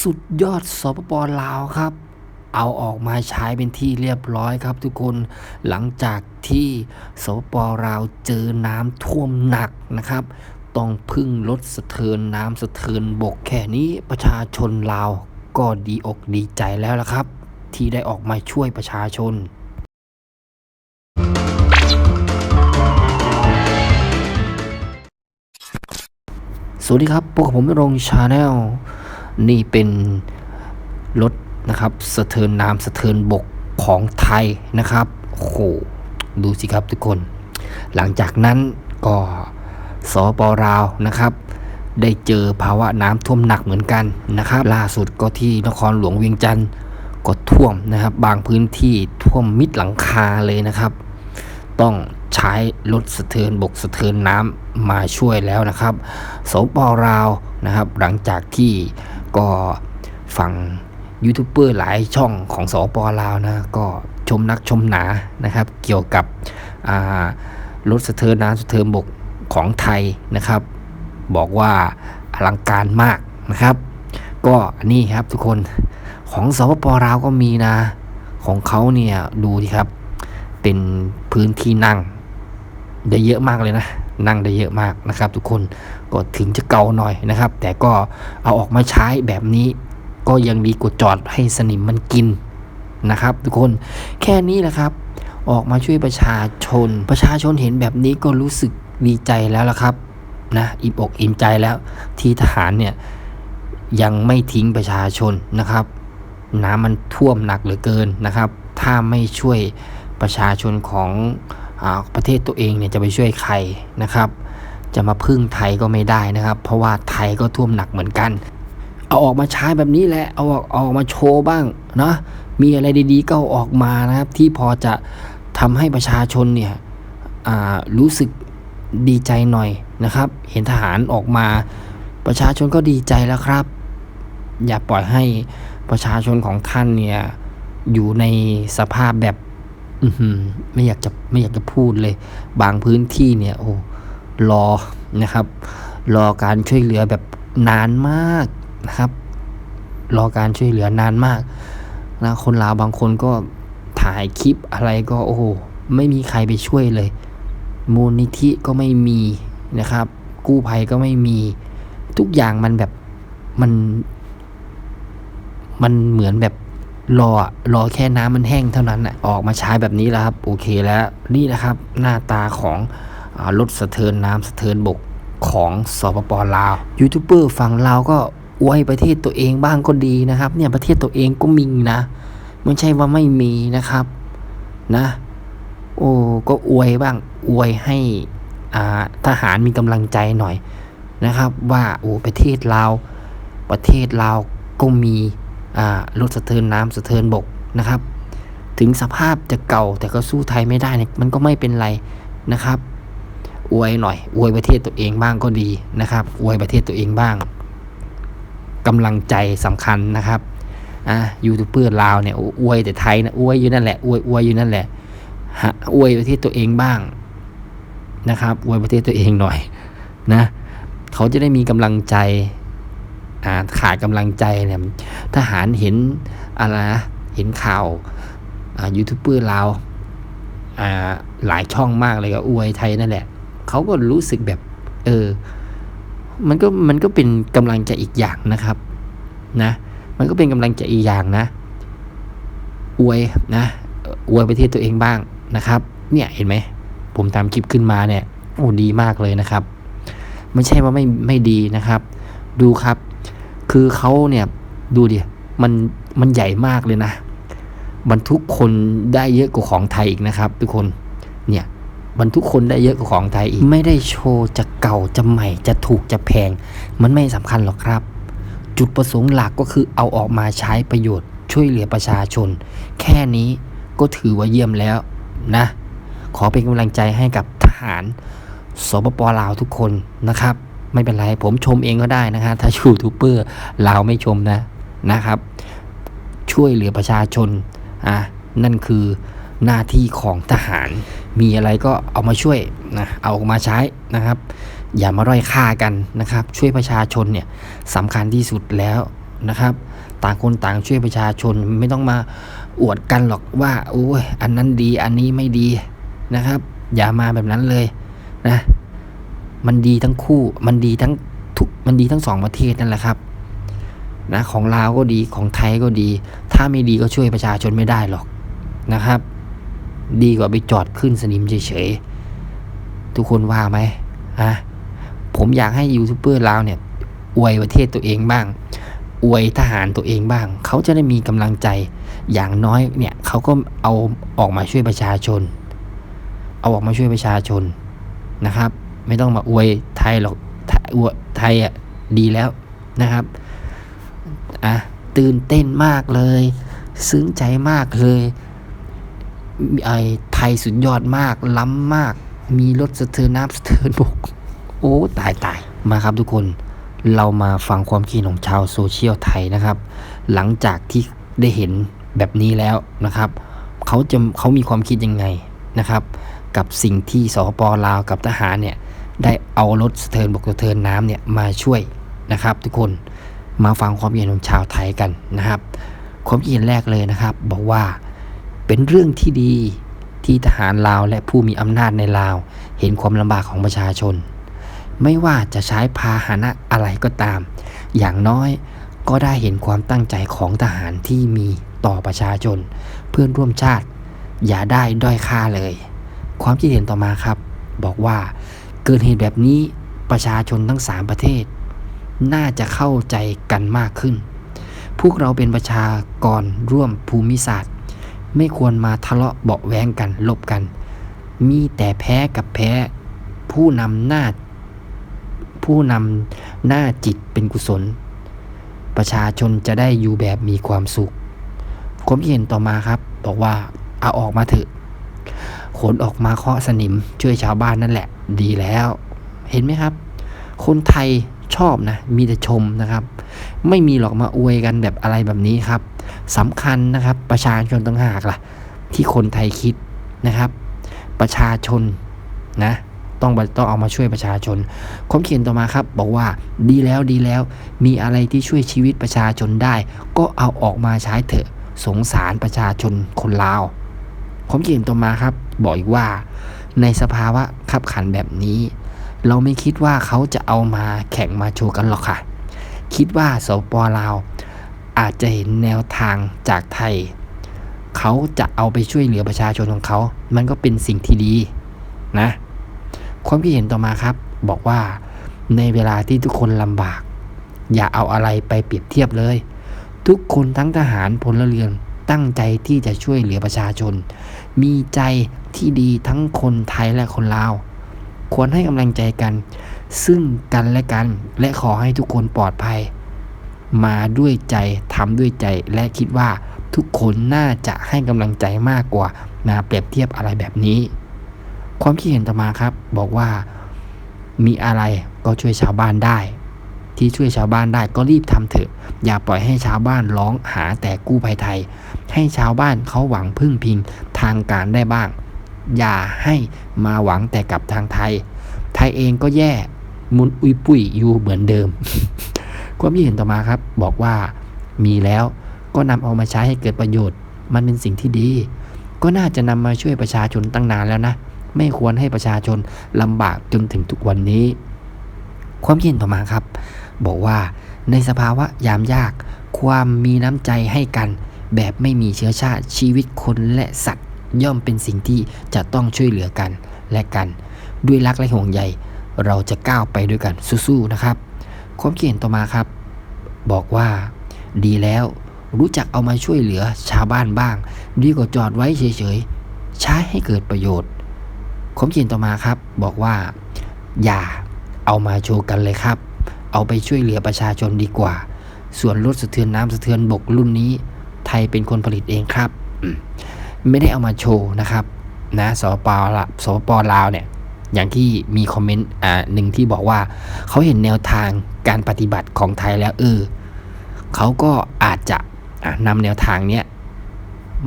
สุดยอดสปปลาวครับ เอาออกมาใช้เป็นที่เรียบร้อยครับทุกคนหลังจากที่สปปลาวเจอน้ำท่วมหนักนะครับ ต้องพึ่งลดสะเทือนน้ำสะเทือนบกแค่นี้ประชาชนลาวก็ดีอกดีใจแล้วละครับ ที่ได้ออกมาช่วยประชาชนสวัสดีครับ พวกผมรงชาแนล นี่เป็นรถนะครับสะเทินน้ำสะเทินบกของไทยนะครับโหดูสิครับทุกคน หลังจากนั้นก็สปราวนะครับ ได้เจอภาวะน้ำท่วมหนักเหมือนกันนะครับ ล่าสุดก็ที่นครหลวงเวียงจันทร์ก็ท่วมนะครับ บางพื้นที่ท่วมมิดหลังคาเลยนะครับ ต้องใช้รถสะเทือนบกสะเทือนน้ำมาช่วยแล้วนะครับสปราวนะครับ หลังจากที่ ก็ฝั่งยูทูบเบอร์หลายช่องของสปราวนะก็ชมนักชมหนานะครับ เกี่ยวกับรถสะเทือนน้ำสะเทือนบกของไทยนะครับ บอกว่าอลังการมากนะครับ ก็นี่ครับทุกคนของสปปลาวก็มีนะ ของเขาเนี่ยดูดิครับ เป็นพื้นที่นั่งได้เยอะมากเลยนะ นั่งได้เยอะมากนะครับ ทุกคนก็ถึงจะเก่าหน่อยนะครับ แต่ก็เอาออกมาใช้แบบนี้ ก็ยังดีกว่าจอดให้สนิมมันกินนะครับ ทุกคนแค่นี้แหละครับ ออกมาช่วยประชาชน ประชาชนเห็นแบบนี้ก็รู้สึกดีใจแล้วละครับนะอิ่มอกอิ่มใจแล้วที่ทหารเนี่ยยังไม่ทิ้งประชาชนนะครับ น้ำมันท่วมหนักเหลือเกินนะครับ ถ้าไม่ช่วยประชาชนของ ประเทศตัวเองเนี่ยจะไปช่วยใครนะครับ จะมาพึ่งไทยก็ไม่ได้นะครับ เพราะว่าไทยก็ท่วมหนักเหมือนกัน เอาออกมาใช้แบบนี้แหละเอาออกออกมาโชว์บ้างนะมีอะไรดีๆก็ออกมานะครับ ที่พอจะทำให้ประชาชนเนี่ยรู้สึกดีใจหน่อยนะครับ เห็นทหารออกมาประชาชนก็ดีใจแล้วครับ อย่าปล่อยให้ประชาชนของท่านเนี่ยอยู่ในสภาพแบบ อือหือไม่อยากจะไม่อยากจะพูดเลย บางพื้นที่เนี่ย โอ้รอนะครับ รอการช่วยเหลือแบบนานมากนะครับ รอการช่วยเหลือนานมากนะคนลาวบางคนก็ถ่ายคลิปอะไรก็โอ้โหไม่มีใครไปช่วยเลย มูลนิธิก็ไม่มีนะครับ กู้ภัยก็ไม่มี ทุกอย่างมันแบบมัน มันเหมือนแบบ รอรอแค่น้ำมันแห้งเท่านั้นอะออกมาใช้แบบนี้แล้วครับ โอเคแล้วนี่นะครับหน้าตาของรถสะเทินน้ำสะเทินบกของสปปลาวยูทูบเบอร์ฝั่งลาวก็อวยประเทศตัวเองบ้างก็ดีนะครับ เนี่ยประเทศตัวเองก็มีนะไม่ใช่ว่าไม่มีนะครับนะ โอ้ก็อวยบ้างอวยให้อ่าทหารมีกำลังใจหน่อยนะครับ ว่าโอ้ประเทศลาวประเทศลาวก็มี รถสะเทินน้ำสะเทินบกนะครับ ถึงสภาพจะเก่าแต่ก็สู้ไทยไม่ได้เนี่ยมันก็ไม่เป็นไรนะครับ อวยหน่อย อวยประเทศตัวเองบ้างก็ดีนะครับ อวยประเทศตัวเองบ้างกำลังใจสำคัญนะครับอะยูทูบเบอร์ลาวเนี่ยอวยแต่ไทยนะอวยอยู่นั่นแหละอวยอวยอยู่นั่นแหละฮะอวยประเทศตัวเองบ้างนะครับอวยประเทศตัวเองหน่อยนะเขาจะได้มีกำลังใจ ขาดกำลังใจเนี่ยทหารเห็นอะไรนะเห็นข่าวยูทูบเบอร์ลาวอ่าหลายช่องมากเลยก็อวยไทยนั่นแหละเขาก็รู้สึกแบบ เออ มันก็มันก็เป็นกำลังใจอีกอย่างนะครับ นะ มันก็เป็นกำลังใจอีกอย่างนะ อวยนะอวยประเทศตัวเองบ้างนะครับ เนี่ยเห็นไหมผมทำคลิปขึ้นมาเนี่ยโอ้ดีมากเลยนะครับ ไม่ใช่ว่าไม่ไม่ดีนะครับ ดูครับ คือเขาเนี่ยดูดิมันมันใหญ่มากเลยนะ บรรทุกคนได้เยอะกว่าของไทยอีกนะครับ ทุกคนเนี่ยบรรทุกคนได้เยอะกว่าของไทยอีก ไม่ได้โชว์จะเก่าจะใหม่จะถูกจะแพง มันไม่สำคัญหรอกครับ จุดประสงค์หลักก็คือเอาออกมาใช้ประโยชน์ ช่วยเหลือประชาชน แค่นี้ก็ถือว่าเยี่ยมแล้วนะ ขอเป็นกำลังใจให้กับทหารสปปลาวทุกคนนะครับ ไม่เป็นไร ผมชมเองก็ได้นะครับถ้ายูทูบเบอร์ลาไม่ชมนะนะครับ ช่วยเหลือประชาชนอะนั่นคือหน้าที่ของทหาร มีอะไรก็เอามาช่วยนะเอามาใช้นะครับ อย่ามาร่อยค่ากันนะครับ ช่วยประชาชนเนี่ยสำคัญที่สุดแล้วนะครับ ต่างคนต่างช่วยประชาชนไม่ต้องมาอวดกันหรอกว่าโอ้ยอันนั้นดีอันนี้ไม่ดีนะครับ อย่ามาแบบนั้นเลยนะ มันดีทั้งคู่ มันดีทั้งทุกมันดีทั้งสองประเทศนั่นแหละครับนะของลาวก็ดีของไทยก็ดี ถ้าไม่ดีก็ช่วยประชาชนไม่ได้หรอกนะครับ ดีกว่าไปจอดขึ้นสนิมเฉยๆทุกคนว่าไหมฮะผมอยากให้ยูทูบเบอร์ลาวเนี่ยอวยประเทศตัวเองบ้าง อวยทหารตัวเองบ้าง เขาจะได้มีกำลังใจอย่างน้อยเนี่ยเขาก็เอาออกมาช่วยประชาชน เอาออกมาช่วยประชาชนนะครับ ไม่ต้องมาอวยไทยหรอกไทยอวยไทยอะดีแล้วนะครับอะตื่นเต้นมากเลย ซึ้งใจมากเลยไอไทยสุดยอดมาก ล้ำมาก มีรถสะเทือนน้ำสะเทือนบกโอ้ตายตายมาครับทุกคนเรามาฟังความคิดของชาวโซเชียลไทยนะครับ หลังจากที่ได้เห็นแบบนี้แล้วนะครับ เขาจะเขามีความคิดยังไงนะครับ กับสิ่งที่สปลาวกับทหารเนี่ย ได้เอารถสะเทินบกสะเทินน้ำเนี่ยมาช่วยนะครับ ทุกคนมาฟังความเห็นของชาวไทยกันนะครับ ความเห็นแรกเลยนะครับ บอกว่าเป็นเรื่องที่ดีที่ทหารลาวและผู้มีอำนาจในลาว เห็นความลำบากของประชาชน ไม่ว่าจะใช้พาหนะอะไรก็ตาม อย่างน้อยก็ได้เห็นความตั้งใจของทหารที่มีต่อประชาชน เพื่อนร่วมชาติ อย่าได้ด้อยค่าเลย ความคิดเห็นต่อมาครับ บอกว่า กิดเหตุแบบนี้ประชาชนทั้ง 3 ประเทศ น่าจะเข้าใจกันมากขึ้น พวกเราเป็นประชากรร่วมภูมิศาสตร์ ไม่ควรมาทะเลาะเบาแวงกันลบกัน มีแต่แพ้กับแพ้ ผู้นำหน้า ผู้นำหน้าจิตเป็นกุศล ประชาชนจะได้อยู่แบบมีความสุขความเห็นต่อมาครับ บอกว่าเอาออกมาเถอะขนออกมาเคาะสนิมช่วยชาวบ้านนั่นแหละ ดีแล้ว เห็นไหมครับ คนไทยชอบนะ มีแต่ชมนะครับ ไม่มีหรอกมาอวยกันแบบอะไรแบบนี้ครับสำคัญนะครับ ประชาชนต่างหากล่ะ ที่คนไทยคิดนะครับ ประชาชนนะต้องต้องเอามาช่วยประชาชนความเขียนต่อมาครับ บอกว่าดีแล้วดีแล้ว มีอะไรที่ช่วยชีวิตประชาชนได้ ก็เอาออกมาใช้เถอะสงสารประชาชนคนลาวความเขียนต่อมาครับ บอกอีกว่า ในสภาวะขับขันแบบนี้ เราไม่คิดว่าเขาจะเอามาแข่งมาโชว์กันหรอกค่ะ คิดว่าสปลาว อาจจะเห็นแนวทางจากไทย เขาจะเอาไปช่วยเหลือประชาชนของเขา มันก็เป็นสิ่งที่ดีนะ ความคิดเห็นต่อมาครับ บอกว่าในเวลาที่ทุกคนลำบาก อย่าเอาอะไรไปเปรียบเทียบเลย ทุกคนทั้งทหารพลเรือน ตั้งใจที่จะช่วยเหลือประชาชน มีใจที่ดีทั้งคนไทยและคนลาว ควรให้กำลังใจกัน ซึ่งกันและกัน และขอให้ทุกคนปลอดภัย มาด้วยใจทำด้วยใจและคิดว่าทุกคนน่าจะให้กำลังใจมากกว่ามาเปรียบเทียบอะไรแบบนี้ ความคิดเห็นต่อมาครับ บอกว่า มีอะไรก็ช่วยชาวบ้านได้ ที่ช่วยชาวบ้านได้ก็รีบทำเถอะ อย่าปล่อยให้ชาวบ้านร้องหาแต่กู้ภัยไทย ให้ชาวบ้านเขาหวังพึ่งพิงทางการได้บ้าง อย่าให้มาหวังแต่กับทางไทย ไทยเองก็แย่มุนอุยปุยอยู่เหมือนเดิม ความคิดเห็นต่อมาครับ บอกว่ามีแล้วก็นำเอามาใช้ให้เกิดประโยชน์ มันเป็นสิ่งที่ดี ก็น่าจะนำมาช่วยประชาชนตั้งนานแล้วนะไม่ควรให้ประชาชนลำบากจนถึงทุกวันนี้ ความคิดเห็นต่อมาครับ บอกว่าในสภาวะยามยาก ความมีน้ำใจให้กัน แบบไม่มีเชื้อชาติชีวิตคนและสัตว์ ย่อมเป็นสิ่งที่จะต้องช่วยเหลือกันและกัน ด้วยรักและห่วงใยเราจะก้าวไปด้วยกันสู้ๆนะครับ ความคิดเห็นต่อมาครับ บอกว่า ดีแล้วรู้จักเอามาช่วยเหลือชาวบ้านบ้าง ดีกว่าจอดไว้เฉยๆ ใช้ให้เกิดประโยชน์ความคิดเห็นต่อมาครับ บอกว่า อย่าเอามาโชว์กันเลยครับ เอาไปช่วยเหลือประชาชนดีกว่า ส่วนรถสะเทือนน้ำสะเทือนบกรุ่นนี้ ไทยเป็นคนผลิตเองครับมไม่ได้เอามาโชว์นะครับ นะสปลสปลาวเนี่ย อย่างที่มีคอมเมนต์อ่าหนึ่งที่บอกว่าเขาเห็นแนวทางการปฏิบัติของไทยแล้วเออเขาก็อาจจะนำแนวทางเนี้ย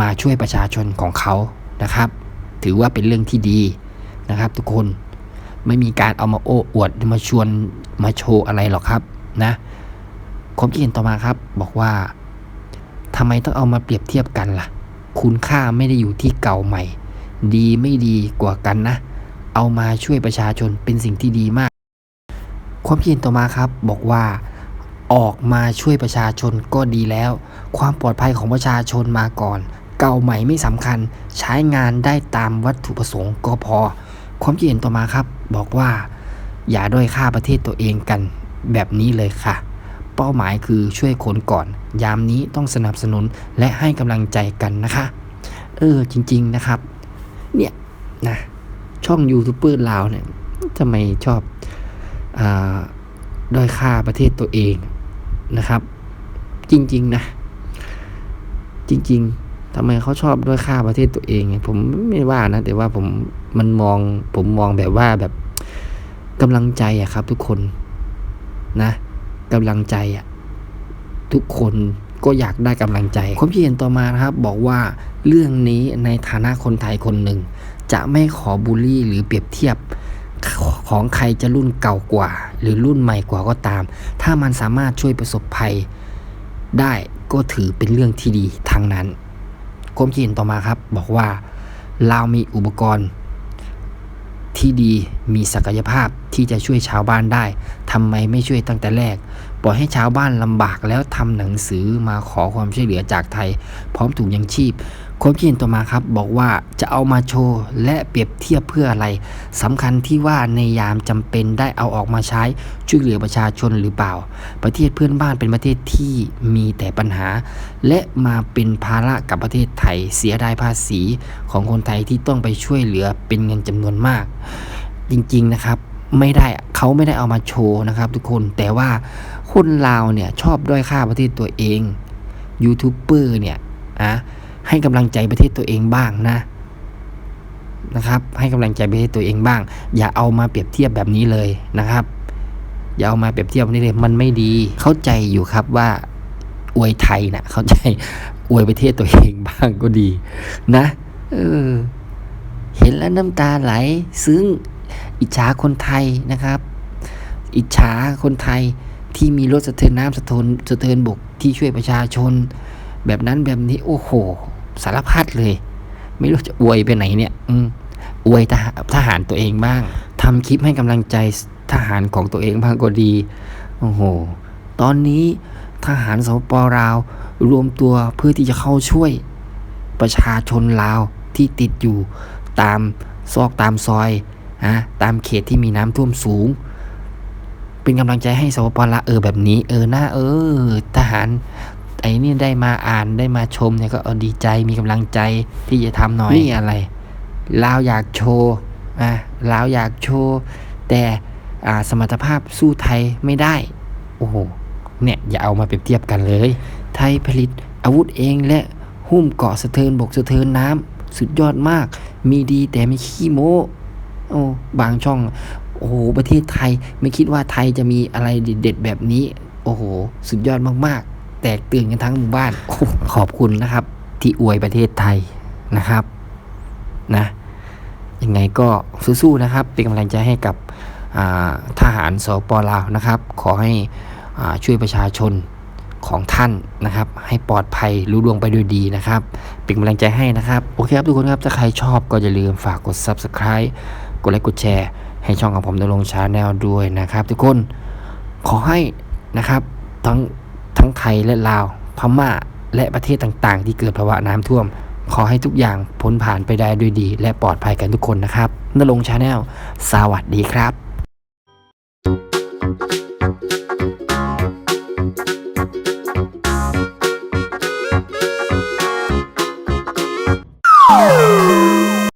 มาช่วยประชาชนของเขานะครับ ถือว่าเป็นเรื่องที่ดีนะครับทุกคน ไม่มีการเอามาโอ้อวดมาชวนมาโชว์อะไรหรอกครับนะความคิดเห็นต่อมาครับบอกว่าทำไมต้องเอามาเปรียบเทียบกันล่ะ คุณค่าไม่ได้อยู่ที่เก่าใหม่ ดีไม่ดีกว่ากันนะ เอามาช่วยประชาชนเป็นสิ่งที่ดีมาก ความคิดเห็นต่อมาครับบอกว่าออกมาช่วยประชาชนก็ดีแล้ว ความปลอดภัยของประชาชนมาก่อน เก่าใหม่ไม่สำคัญ ใช้งานได้ตามวัตถุประสงค์ก็พอ ความคิดเห็นต่อมาครับ บอกว่าอย่าด้อยค่าประเทศตัวเองกันแบบนี้เลยค่ะ เป้าหมายคือช่วยคนก่อน ยามนี้ต้องสนับสนุนและให้กำลังใจกันนะคะ เออจริง ๆนะครับ เนี่ยนะช่องยูทูบเบอร์ลาวเนี่ยทำไมชอบอด้อยค่าประเทศตัวเองนะครับ จริง ๆ นะ จริง ๆ ทำไมเขาชอบด้อยค่าประเทศตัวเองไงผมไม่ว่านะ แต่ว่าผมมันมองผมมองแบบว่าแบบกำลังใจอะครับ ทุกคนนะกำลังใจอะทุกคนก็อยากได้กำลังใจความคิดเห็นต่อมานะครับ บอกว่าเรื่องนี้ในฐานะคนไทยคนหนึ่ง จะไม่ขอบูลลี่หรือเปรียบเทียบของใครจะรุ่นเก่ากว่า หรือรุ่นใหม่กว่าก็ตาม ถ้ามันสามารถช่วยประสบภัยได้ก็ถือเป็นเรื่องที่ดีทั้งนั้น กรมคิดเห็นต่อมาครับ บอกว่าเรามีอุปกรณ์ที่ดีมีศักยภาพที่จะช่วยชาวบ้านได้ทำไมไม่ช่วยตั้งแต่แรก ปล่อยให้ชาวบ้านลำบากแล้วทำหนังสือมาขอความช่วยเหลือจากไทย พร้อมถุงยังชีพ ความคิดเห็นต่อมาครับบอกว่าจะเอามาโชว์และเปรียบเทียบเพื่ออะไรสำคัญที่ว่าในยามจำเป็นได้เอาออกมาใช้ช่วยเหลือประชาชนหรือเปล่า ประเทศเพื่อนบ้านเป็นประเทศที่มีแต่ปัญหา และมาเป็นภาระกับประเทศไทยเสียดายภาษีของคนไทยที่ต้องไปช่วยเหลือเป็นเงินจำนวนมาก จริงๆนะครับไม่ได้เขาไม่ได้เอามาโชว์นะครับ ทุกคนแต่ว่าคนลาวเนี่ยชอบด้อยค่าประเทศตัวเองยูทูบเบอร์เนี่ยอะ ให้กำลังใจประเทศตัวเองบ้างนะนะครับ ให้กำลังใจประเทศตัวเองบ้าง อย่าเอามาเปรียบเทียบแบบนี้เลยนะครับ อย่าเอามาเปรียบเทียบแบบนี้เลย มันไม่ดี เข้าใจอยู่ครับว่าอวยไทยนะเข้าใจอวยประเทศตัวเองบ้างก็ดี นะเออเห็นแล้วน้ำตาไหล ซึ้งอิจฉาคนไทยนะครับ อิจฉาคนไทยที่มีรถสะเทินน้ำสะเทินสะเทินบกที่ช่วยประชาชน แบบนั้นแบบนี้โอ้โห สารพัดเลย ไม่รู้จะอวยไปไหนเนี่ย อืมอวยทหารทหารตัวเองบ้างทำคลิปให้กำลังใจทหารของตัวเองบ้างก็ดี โอ้โห ตอนนี้ทหารสปปลาว รวมตัวเพื่อที่จะเข้าช่วย ประชาชนลาวที่ติดอยู่ตามซอกตามซอยนะตามเขตที่มีน้ำท่วมสูง เป็นกำลังใจให้สปปลาวเออแบบนี้ เออหน้าเออ ทหาร อ้นี่ได้มาอ่านได้มาชมเนี่ยก็เออดีใจมีกำลังใจที่จะทำหน่อยนี่อะไรลาวอยากโชว์อะลาวอยากโชว์แต่อ่าสมรรถภาพสู้ไทยไม่ได้ โอ้โหเนี่ยอย่าเอามาเปรียบเทียบกันเลย ไทยผลิตอาวุธเองและหุ้มเกาะสะเทินบกสะเทินน้ำสุดยอดมาก มีดีแต่ไม่ขี้โม้โอ้บางช่อง โอ้โห ประเทศไทยไม่คิดว่าไทยจะมีอะไรเด็ดๆแบบนี้ โอ้โห สุดยอดมากๆ แตกตื่นกันทั้งหมู่บ้าน ขอบคุณนะครับ ที่อวยประเทศไทยนะครับ นะยังไงก็สู้ๆนะครับ เป็นกำลังใจให้กับทหารสปลาวนะครับ ขอให้อ่าช่วยประชาชนของท่านนะครับ ให้ปลอดภัยรู้ล่วงไปด้วยดีนะครับ เป็นกำลังใจให้นะครับ โอเคครับทุกคนครับ ถ้าใครชอบก็อย่าลืมฝากกด subscribe กดไลค์กดแชร์ ให้ช่องของผมดำรงชาแนลด้วยนะครับ ทุกคนขอให้นะครับทั้ง ทั้งไทยและลาว พม่า และประเทศต่างๆ ที่เกิดภาวะน้ำท่วม ขอให้ทุกอย่างพ้นผ่านไปได้ด้วยดี และปลอดภัยกันทุกคนนะครับนรงชาแนลสวัสดีครับ